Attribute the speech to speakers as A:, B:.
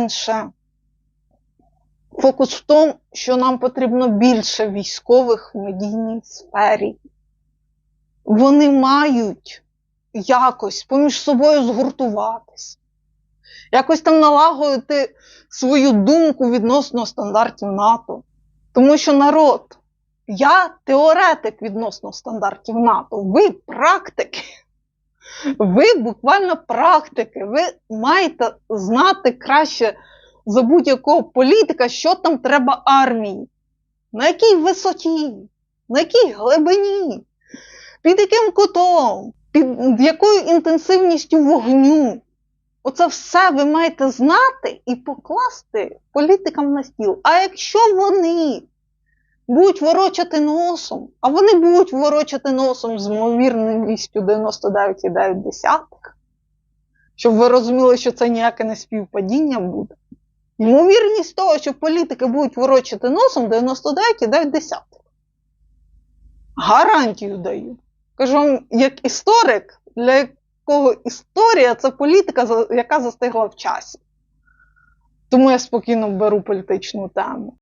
A: менше. Фокус в тому, що нам потрібно більше військових в медійній сфері. Вони мають якось поміж собою згуртуватись, якось там налагодити свою думку відносно стандартів НАТО. Тому що народ, я теоретик відносно стандартів НАТО, ви практики. Ви буквально практики. Ви маєте знати краще за будь-якого політика, що там треба армії, на якій висоті, на якій глибині, під яким кутом, під якою інтенсивністю вогню. Оце все ви маєте знати і покласти політикам на стіл. А якщо вони будуть ворочати носом, а вони будуть ворочати носом з ймовірністю 99,9, щоб ви розуміли, що це ніяке не співпадіння буде. Ймовірність того, що політики будуть ворочати носом 99,9. Гарантію даю. Кажу як історик, для якого історія це політика, яка застигла в часі. Тому я спокійно беру політичну тему.